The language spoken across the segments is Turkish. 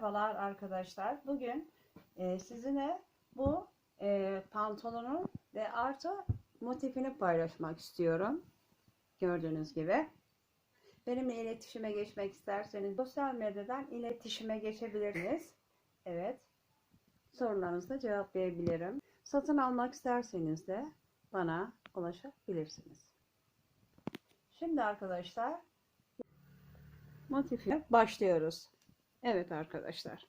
Merhabalar arkadaşlar. Bugün e, sizinle bu e, pantolonun ve artı motifini paylaşmak istiyorum. Gördüğünüz gibi. Benimle iletişime geçmek isterseniz sosyal medyadan iletişime geçebilirsiniz. Evet. Sorularınızı cevaplayabilirim. Satın almak isterseniz de bana ulaşabilirsiniz. Şimdi arkadaşlar motifi başlıyoruz. Evet arkadaşlar.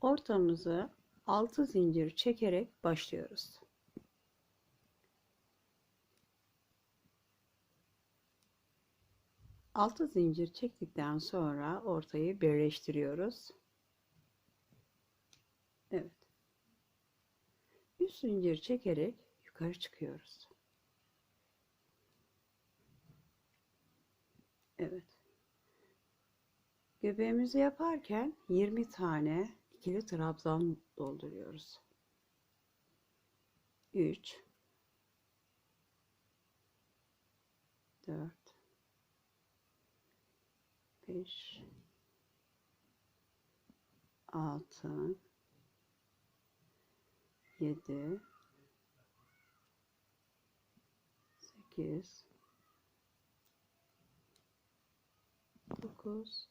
Ortamızı 6 zincir çekerek başlıyoruz. Altı zincir çektikten sonra ortayı birleştiriyoruz. Evet. 3 zincir çekerek yukarı çıkıyoruz. Evet. Göbeğimizi yaparken 20 tane ikili trabzan dolduruyoruz. 3 4 5 6 7 8 9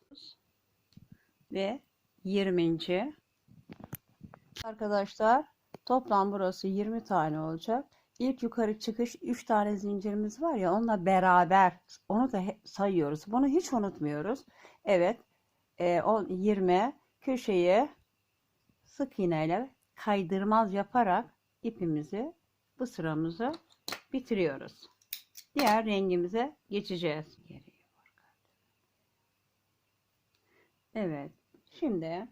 ve 20. Arkadaşlar toplam burası 20 tane olacak. İlk yukarı çıkış 3 tane zincirimiz var ya onunla beraber onu da sayıyoruz. Bunu hiç unutmuyoruz. Evet e, o 20 köşeyi sık iğneyle kaydırmaz yaparak ipimizi bu sıramızı bitiriyoruz. Diğer rengimize geçeceğiz. Evet. Şimdi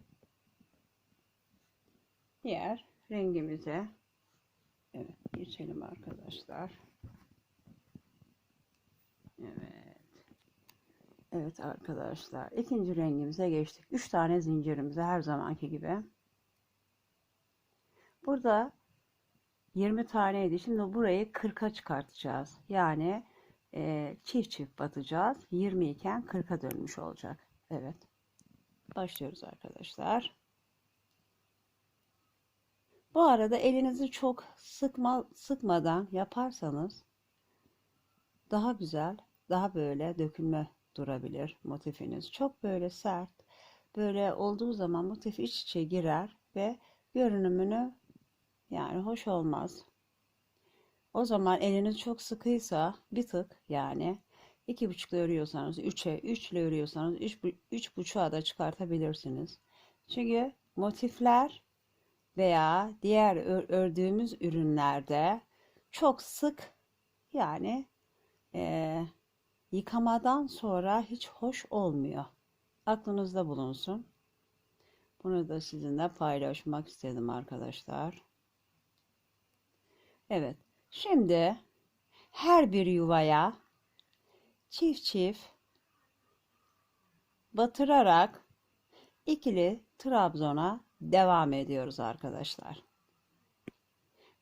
diğer rengimize evet geçelim arkadaşlar. Evet. Evet arkadaşlar. ikinci rengimize geçtik. 3 tane zincirimize her zamanki gibi. Burada 20 taneydi. Şimdi burayı 40'a çıkartacağız. Yani e, çift çift batacağız. 20 iken 40'a dönmüş olacak. Evet. Başlıyoruz arkadaşlar. Bu arada elinizi çok sıkma, sıkmadan yaparsanız daha güzel, daha böyle dökülme durabilir motifiniz. Çok böyle sert, böyle olduğu zaman motif iç içe girer ve görünümünü yani hoş olmaz. O zaman eliniz çok sıkıysa bir tık yani iki buçukla örüyorsanız 3'e, 3 ile örüyorsanız 3, 3 buçuğa da çıkartabilirsiniz. Çünkü motifler veya diğer ördüğümüz ürünlerde çok sık yani e, yıkamadan sonra hiç hoş olmuyor. Aklınızda bulunsun. Bunu da sizinle paylaşmak istedim arkadaşlar. Evet. Şimdi her bir yuvaya çift çift batırarak ikili trabzona devam ediyoruz arkadaşlar.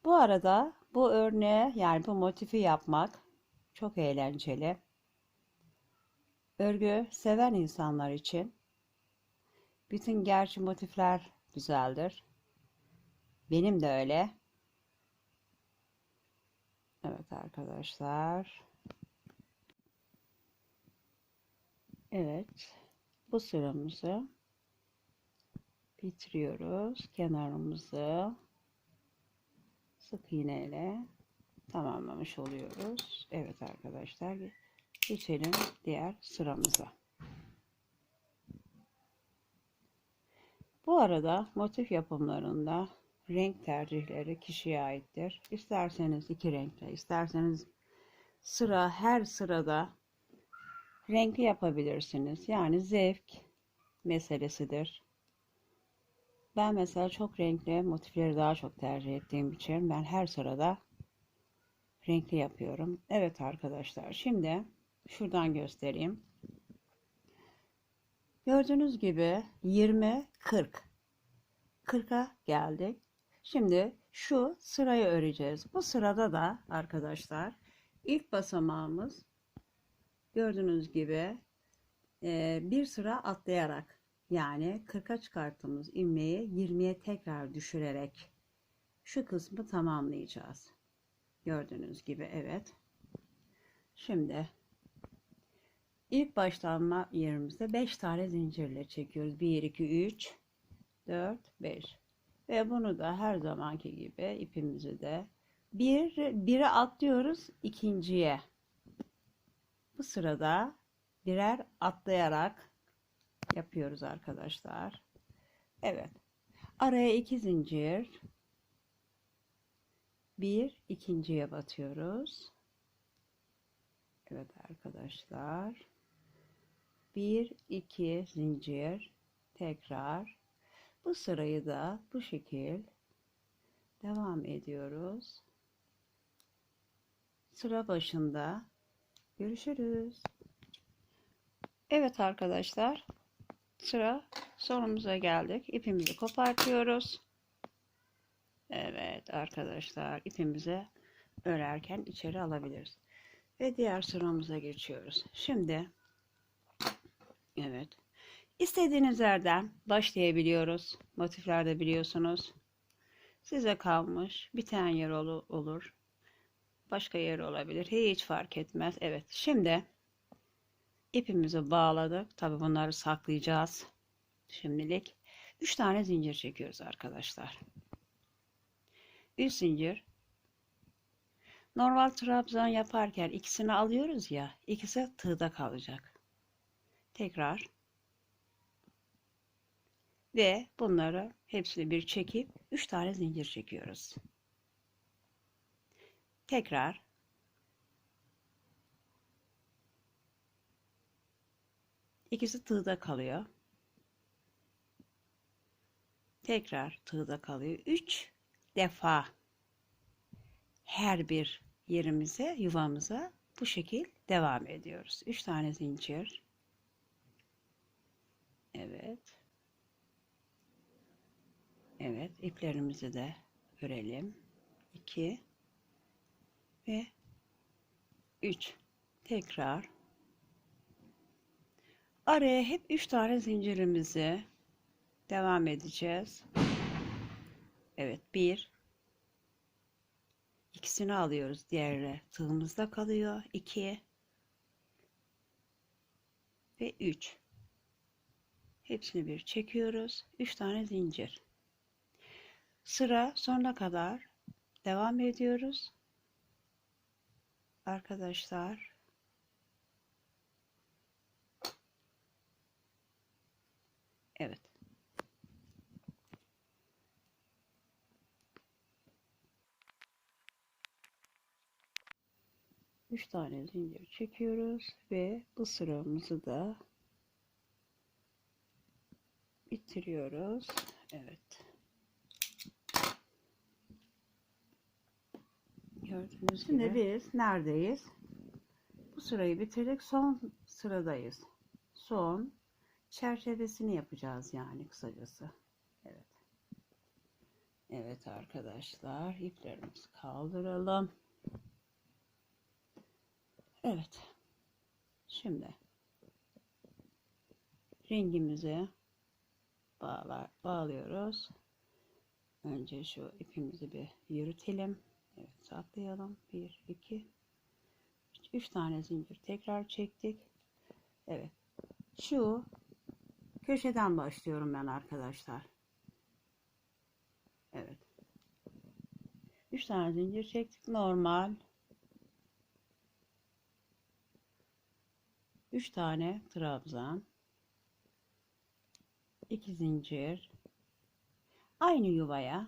Bu arada bu örneğe yani bu motifi yapmak çok eğlenceli. Örgü seven insanlar için bütün gerçi motifler güzeldir. Benim de öyle. Evet arkadaşlar. Evet. Bu sıramızı bitiriyoruz. Kenarımızı sık iğneyle tamamlamış oluyoruz. Evet arkadaşlar. Geçelim diğer sıramıza. Bu arada motif yapımlarında renk tercihleri kişiye aittir. İsterseniz iki renkle, isterseniz sıra her sırada renkli yapabilirsiniz. Yani zevk meselesidir. Ben mesela çok renkli motifleri daha çok tercih ettiğim için ben her sırada renkli yapıyorum. Evet arkadaşlar şimdi şuradan göstereyim. Gördüğünüz gibi 20 40 40'a geldik. Şimdi şu sırayı öreceğiz. Bu sırada da arkadaşlar ilk basamağımız Gördüğünüz gibi e, bir sıra atlayarak yani 40'a çıkarttığımız ilmeği 20'ye tekrar düşürerek şu kısmı tamamlayacağız. Gördüğünüz gibi evet. Şimdi ilk başlanma yerimizde 5 tane zincirle çekiyoruz. 1 2 3 4 5 ve bunu da her zamanki gibi ipimizi de bir bire atlıyoruz ikinciye. Bu sırada birer atlayarak yapıyoruz arkadaşlar. Evet. Araya iki zincir. Bir ikinciye batıyoruz. Evet arkadaşlar. Bir iki zincir. Tekrar. Bu sırayı da bu şekil devam ediyoruz. Sıra başında görüşürüz. Evet arkadaşlar. Sıra sonumuza geldik. İpimizi kopartıyoruz. Evet arkadaşlar ipimizi örerken içeri alabiliriz. Ve diğer sıramıza geçiyoruz. Şimdi evet istediğiniz yerden başlayabiliyoruz. Motiflerde biliyorsunuz. Size kalmış. Biten yer olur. Başka yer olabilir. Hiç fark etmez. Evet şimdi ipimizi bağladık. Tabi bunları saklayacağız. Şimdilik 3 tane zincir çekiyoruz arkadaşlar. 3 zincir. Normal trabzan yaparken ikisini alıyoruz ya. ikisi tığda kalacak. Tekrar. Ve bunları hepsini bir çekip 3 tane zincir çekiyoruz. Tekrar. İkisi tığda kalıyor. Tekrar tığda kalıyor. 3 defa her bir yerimize, yuvamıza bu şekil devam ediyoruz. 3 tane zincir. Evet. Evet, iplerimizi de örelim. 2 ve 3. Tekrar araya hep 3 tane zincirimizi devam edeceğiz. Evet, 1 ikisini alıyoruz. Diğeri tığımızda kalıyor. 2 ve 3. Hepsini bir çekiyoruz. 3 tane zincir. Sıra sonuna kadar devam ediyoruz. Arkadaşlar Evet. Üç tane zincir çekiyoruz ve bu sıramızı da bitiriyoruz. Evet. Gördüğünüz Şimdi gibi. biz neredeyiz? Bu sırayı bitirdik. Son sıradayız. Son çerçevesini yapacağız yani kısacası. Evet. Evet arkadaşlar iplerimizi kaldıralım. Evet. Şimdi rengimizi bağlar, bağlıyoruz. Önce şu ipimizi bir yürütelim. Evet saklayalım. 1, 2, 3 tane zincir tekrar çektik. Evet. Şu köşeden başlıyorum ben arkadaşlar. Evet. 3 tane zincir çektik. Normal. 3 tane trabzan. 2 zincir. Aynı yuvaya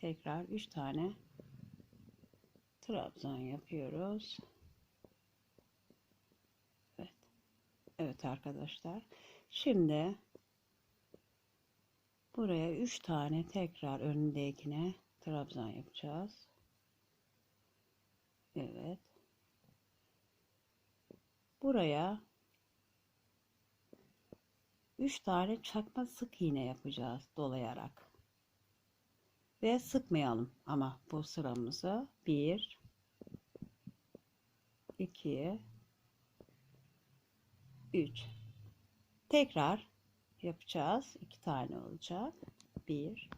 tekrar 3 tane trabzan yapıyoruz. Evet. Evet arkadaşlar. Şimdi buraya 3 tane tekrar önündekine trabzan yapacağız. Evet. Buraya 3 tane çakma sık iğne yapacağız dolayarak ve sıkmayalım ama bu sıramızı 1 2 3 Tekrar yapacağız. İki tane olacak. Bir,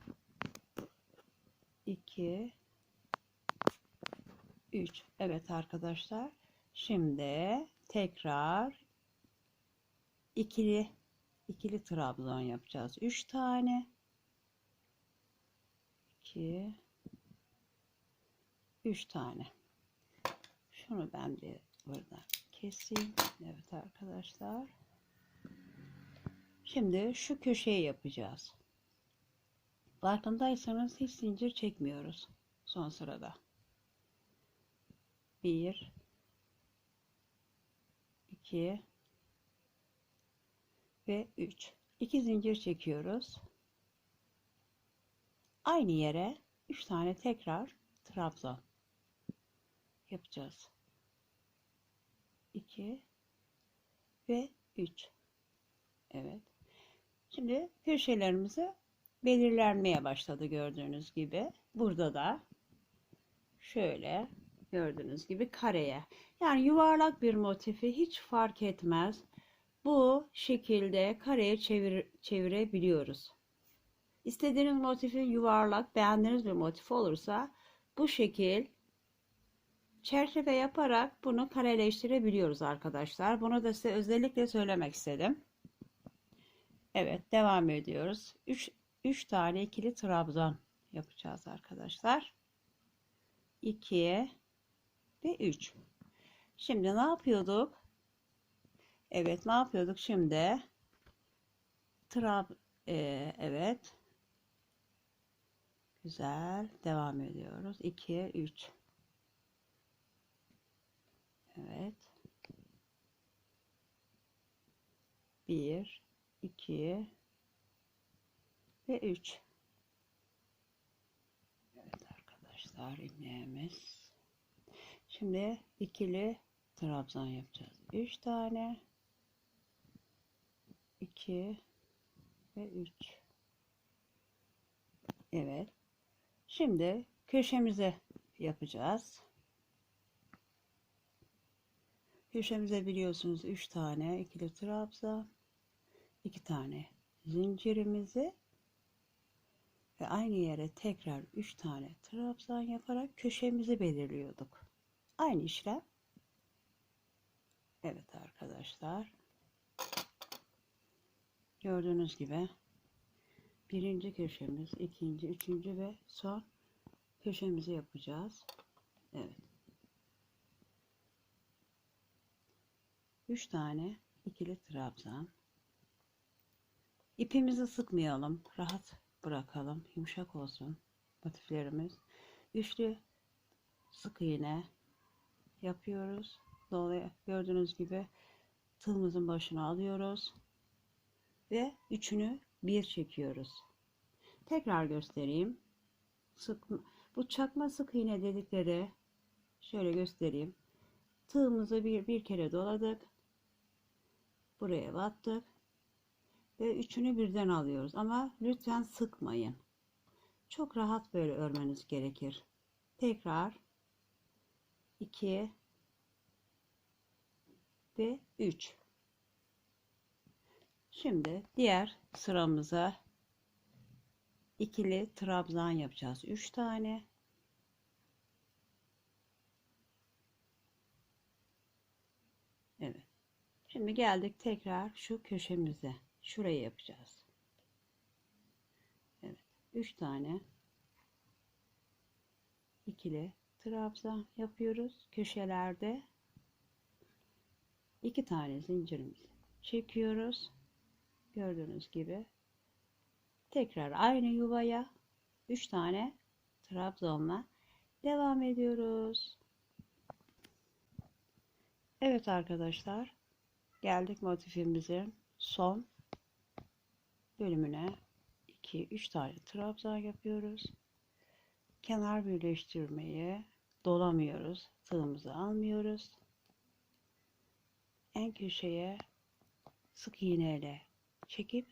iki, üç. Evet arkadaşlar. Şimdi tekrar ikili ikili trabzan yapacağız. Üç tane. İki, üç tane. Şunu ben bir burada keseyim. Evet arkadaşlar. Şimdi şu köşeyi yapacağız. Farkındaysanız hiç zincir çekmiyoruz son sırada. 1 2 ve 3. 2 zincir çekiyoruz. Aynı yere 3 tane tekrar trabzan yapacağız. 2 ve 3. Evet. Şimdi köşelerimizi belirlenmeye başladı gördüğünüz gibi. Burada da şöyle gördüğünüz gibi kareye yani yuvarlak bir motifi hiç fark etmez. Bu şekilde kareye çevir, çevirebiliyoruz. İstediğiniz motifin yuvarlak, beğendiğiniz bir motif olursa bu şekil çerçeve yaparak bunu kareleştirebiliyoruz arkadaşlar. Bunu da size özellikle söylemek istedim. Evet devam ediyoruz. 3 3 tane ikili trabzan yapacağız arkadaşlar. 2 ve 3. Şimdi ne yapıyorduk? Evet ne yapıyorduk şimdi? Trab e, evet. Güzel. Devam ediyoruz. 2 3. Evet. 1 2 ve 3. Evet arkadaşlar ilmeğimiz. Şimdi ikili trabzan yapacağız. 3 tane 2 ve 3. Evet. Şimdi köşemize yapacağız. Köşemize biliyorsunuz 3 tane ikili trabzan, 2 tane zincirimizi ve aynı yere tekrar 3 tane trabzan yaparak köşemizi belirliyorduk. Aynı işlem. Evet arkadaşlar. Gördüğünüz gibi birinci köşemiz, ikinci, üçüncü ve son köşemizi yapacağız. Evet. 3 tane ikili trabzan. İpimizi sıkmayalım. Rahat bırakalım. Yumuşak olsun motiflerimiz. Üçlü sık iğne yapıyoruz. Dolayı gördüğünüz gibi tığımızın başına alıyoruz. Ve üçünü bir çekiyoruz. Tekrar göstereyim. Sık, bu çakma sık iğne dedikleri şöyle göstereyim. Tığımızı bir, bir kere doladık. Buraya battık. Ve üçünü birden alıyoruz. Ama lütfen sıkmayın. Çok rahat böyle örmeniz gerekir. Tekrar 2 ve 3. Şimdi diğer sıramıza ikili trabzan yapacağız. 3 tane. Evet. Şimdi geldik tekrar şu köşemize. Şurayı yapacağız. Evet. 3 tane ikili trabzan yapıyoruz. Köşelerde iki tane zincirimizi çekiyoruz. Gördüğünüz gibi tekrar aynı yuvaya 3 tane trabzanla devam ediyoruz. Evet arkadaşlar geldik motifimizin son bölümüne 2 3 tane trabzan yapıyoruz. Kenar birleştirmeyi dolamıyoruz. Tığımızı almıyoruz. En köşeye sık iğneyle çekip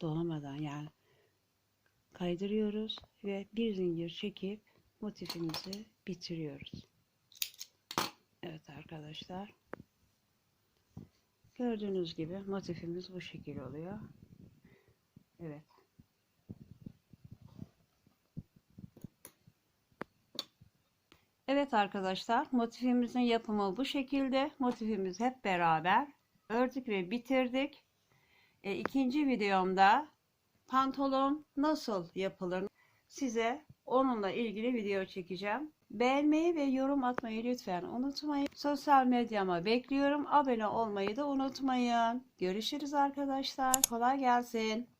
dolamadan yani kaydırıyoruz ve bir zincir çekip motifimizi bitiriyoruz. Evet arkadaşlar. Gördüğünüz gibi motifimiz bu şekil oluyor. Evet. Evet arkadaşlar motifimizin yapımı bu şekilde. Motifimiz hep beraber ördük ve bitirdik. E, ikinci videomda pantolon nasıl yapılır size onunla ilgili video çekeceğim. Beğenmeyi ve yorum atmayı lütfen unutmayın. Sosyal medyama bekliyorum. Abone olmayı da unutmayın. Görüşürüz arkadaşlar. Kolay gelsin.